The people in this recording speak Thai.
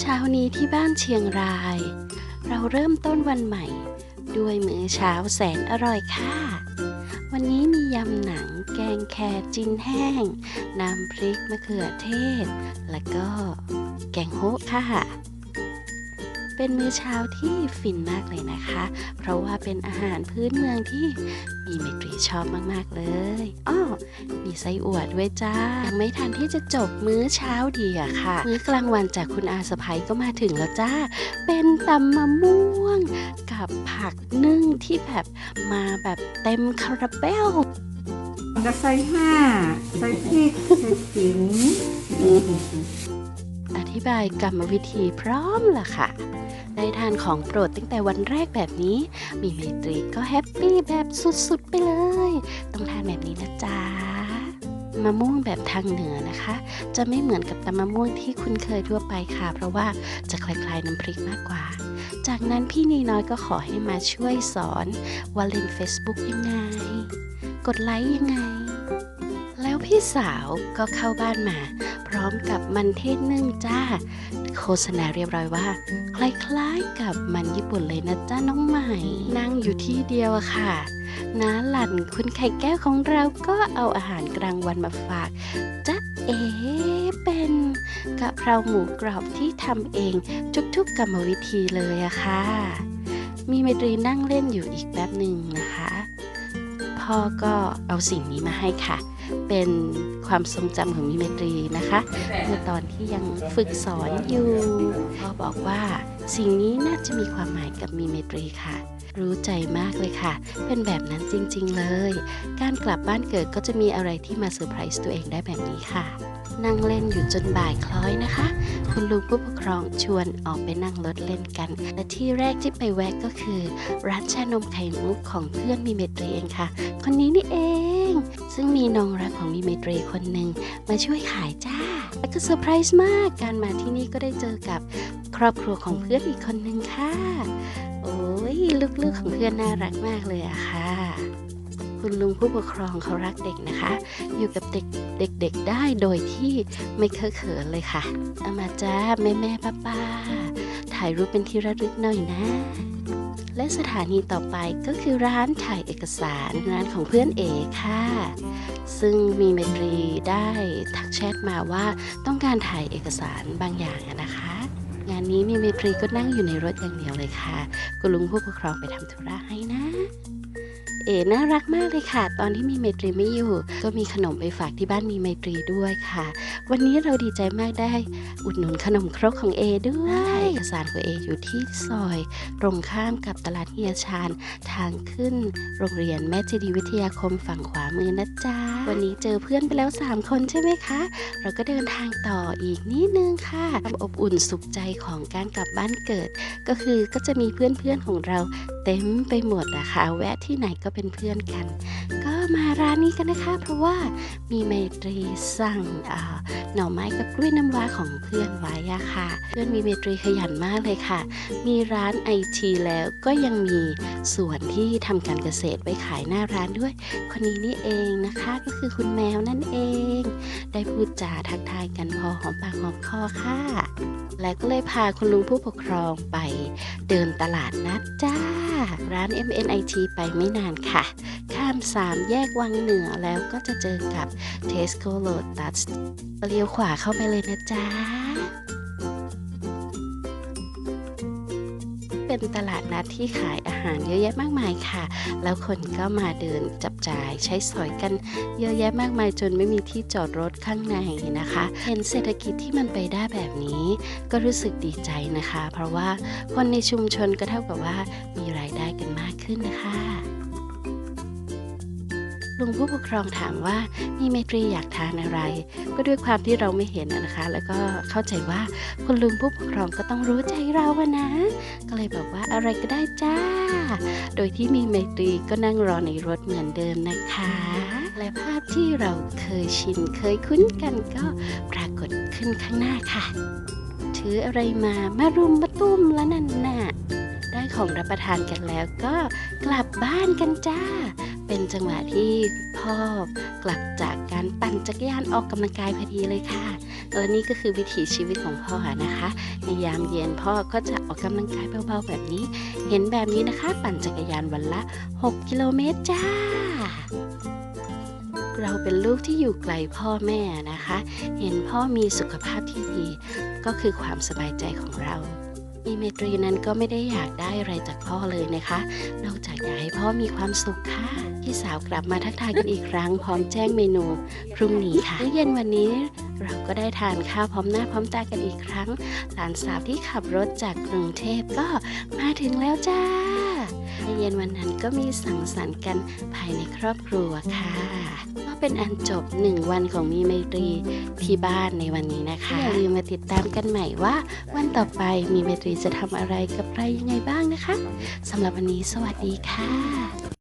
เช้านี้ที่บ้านเชียงราย เราเริ่มต้นวันใหม่ ด้วยมื้อเช้าแสนอร่อยค่ะ วันนี้มียำหนังแกงแครจินแห้ง น้ำพริกมะเขือเทศ แล้วก็แกงโฮะค่ะ เป็นมื้อเช้าที่ฟินมากเลยนะคะ เพราะว่าเป็นอาหารพื้นเมืองที่มีเมตรีชอบมากๆเลยอ้อมีไส้อวด้วยจ้า ยังไม่ทันที่จะจบมื้อเช้าดีอะค่ะ มื้อกลางวันจากคุณอาสะพ้ยก็มาถึงแล้วจ้า เป็นตำมะม่วง กับผักนึ่งที่แบบมาแบบเต็มคาราเบลก็ใส่ห้าใส่พริกใส่ขิง อธิบายกรรมวิธีพร้อมล่ะค่ะ ได้ทานของโปรดตั้งแต่วันแรกแบบนี้ มีเมตรีก็แฮปปี้แบบสุดๆไปเลย ต้องทานแบบนี้นะจ๊ะมะม่วงแบบทางเหนือนะคะ จะไม่เหมือนกับตำมะม่วงที่คุ้นเคยทั่วไปค่ะ เพราะว่าจะคล้ายๆน้ำพริกมากกว่า จากนั้นพี่นีน้อยก็ขอให้มาช่วยสอนว่าเล่น Facebook ยังไง กดไลค์ยังไง แล้วพี่สาวก็เข้าบ้านมา ร้อมกับมันเทศนึ่งจ้า โฆษณาเรียบร้อยว่า คล้ายๆกับมันญี่ปุ่นเลยนะจ้าน้องใหม่ นั่งอยู่ที่เดียวอะค่ะน้าหลันคุณไข่แก้วของเราก็เอาอาหารกลางวันมาฝากจ๊ะเอ๋เป็นกะเพราหมูกรอบที่ทำเองทุกๆกรรมวิธีเลยอะค่ะ มีเมตรีนั่งเล่นอยู่อีกแป๊บหนึ่งนะคะ พ่อก็เอาสิ่งนี้มาให้ค่ะ เป็นความทรงจำของมิเมตรีนะคะเมื่อตอนที่ยังฝึกสอนอยู่พ่อบอกว่าสิ่งนี้น่าจะมีความหมายกับมีเมตรีค่ะ รู้ใจมากเลยค่ะ เป็นแบบนั้นจริงๆเลย การกลับบ้านเกิดก็จะมีอะไรที่มาเซอร์ไพรส์ตัวเองได้แบบนี้ค่ะนั่งเล่นอยู่จนบ่ายคล้อยนะคะ คุณลุงผู้ปกครองชวนออกไปนั่งรถเล่นกัน และที่แรกที่ไปแวะก็คือ ร้านชานมไข่มุกของเพื่อนมีเมตรีเองค่ะคนนี้นี่เอง ซึ่งมีน้องรักของมีเมตรีคนหนึ่งมาช่วยขายจ้า แล้วก็เซอร์ไพรส์มากการมาที่นี่ก็ได้เจอกับครอบครัวของเพื่อนอีกคนหนึ่งค่ะ โอ้ยลูกๆของเพื่อนน่ารักมากเลยอะค่ะคุณลุงผู้ปกครองเขารักเด็กนะคะ อยู่กับเด็กเด็กๆได้โดยที่ไม่เคอะเขินเลยค่ะ เอามาจ้าแม่แม่ป้าป้าๆถ่ายรูปเป็นที่ระลึกหน่อยนะ และสถานีต่อไปก็คือร้านถ่ายเอกสารร้านของเพื่อนเอค่ะ ซึ่งมีเมตรีได้ทักแชทมาว่าต้องการถ่ายเอกสารบางอย่างนะคะ งานนี้มีเมตรีก็นั่งอยู่ในรถอย่างเดียวเลยค่ะ คุณลุงผู้ปกครองไปทำธุระให้นะ เอ๋น่ารักมากเลยค่ะ ตอนที่มีเมตรีไม่อยู่ ก็มีขนมไปฝากที่บ้านมีเมตรีด้วยค่ะ วันนี้เราดีใจมากได้อุดหนุนขนมครกของเอด้วยเอกสารของเออยู่ที่ซอย ตรงข้ามกับตลาดเฮียชาญทางขึ้น โรงเรียนแม่เจดีวิทยาคมฝั่งขวามือนะจ๊ะ วันนี้เจอเพื่อนไปแล้ว 3 คนใช่ไหมคะ เราก็เดินทางต่ออีกนิดนึงค่ะความอบอุ่นสุขใจของการกลับบ้านเกิด ก็คือก็จะมีเพื่อนๆของเราเต็มไปหมดนะคะแวะที่ไหนก็เป็นเพื่อนกัน มาร้านนี้กันนะคะ เพราะว่ามีเมตรีสั่งหน่อไม้กับกล้วยน้ำว้าของเพื่อนไว้อะค่ะ เพื่อนมีเมตรีขยันมากเลยค่ะ มีร้านไอทีแล้วก็ยังมีส่วนที่ทำการเกษตรไว้ขายหน้าร้านด้วย คนนี้นี่เองนะคะก็คือคุณแมวนั่นเอง ได้พูดจาทักทายกันพอหอมปากหอมคอค่ะ แล้วก็เลยพาคุณลุงผู้ปกครองไปเดินตลาดนัดจ้า ร้าน MNIT ไปไม่นานค่ะามสามแยกวังเหนือแล้วก็จะเจอกับ Tesco Lotus เลี้ยวขวาเข้าไปเลยนะจ๊ะ เป็นตลาดนัดที่ขายอาหารเยอะแยะมากมายค่ะ แล้วคนก็มาเดินจับจ่ายใช้สอยกันเยอะแยะมากมายจนไม่มีที่จอดรถข้างในนะคะ เห็นเศรษฐกิจที่มันไปได้แบบนี้ ก็รู้สึกดีใจนะคะ เพราะว่าคนในชุมชนก็เท่ากับว่ามีรายได้กันมากขึ้นนะคะ ลุงผู้ปกครองถามว่ามีเมตรีอยากทานอะไร ก็ด้วยความที่เราไม่เห็นนะคะ แล้วก็เข้าใจว่าคุณลุงผู้ปกครองก็ต้องรู้ใจเราอะนะ ก็เลยบอกว่าอะไรก็ได้จ้า โดยที่มีเมตรีก็นั่งรอในรถเหมือนเดิมนะคะ และภาพที่เราเคยชินเคยคุ้นกันก็ปรากฏขึ้นข้างหน้าค่ะ ถืออะไรมามารุมมาตุ้มแล้วนั่นน่ะได้ของรับประทานกันแล้วก็กลับบ้านกันจ้า เป็นจังหวะที่พ่อกลับจากการปั่นจักรยานออกกำลังกายพอดีเลยค่ะและนี่ก็คือวิถีชีวิตของพ่อนะคะ ในยามเย็นพ่อก็จะออกกำลังกายเบาๆแบบนี้ เห็นแบบนี้นะคะ ปั่นจักรยานวันละ 6 กิโลเมตรจ้าเราเป็นลูกที่อยู่ไกลพ่อแม่นะคะ เห็นพ่อมีสุขภาพที่ดี ก็คือความสบายใจของเรา มีเมตรีนั้นก็ไม่ได้อยากได้อะไรจากพ่อเลยนะคะ นอกจากอยากให้พ่อมีความสุขค่ะพี่สาวกลับมาทักทายกันอีกครั้ง พร้อมแจ้งเมนูพรุ่งนี้ค่ะเย็นวันนี้เราก็ได้ทานข้าวพร้อมหน้าพร้อมตากันอีกครั้ง หลานสาวที่ขับรถจากกรุงเทพก็มาถึงแล้วจ้าในเย็นวันนั้นก็มีสังสรรค์กันภายในครอบครัวค่ะก็เป็นอันจบหนึ่งวันของมีไมตรีที่บ้านในวันนี้นะคะอย่าลืมมาติดตามกันใหม่ว่า วันต่อไปมีไมตรีจะทำอะไรกับใครยังไงบ้างนะคะสำหรับวันนี้สวัสดีค่ะ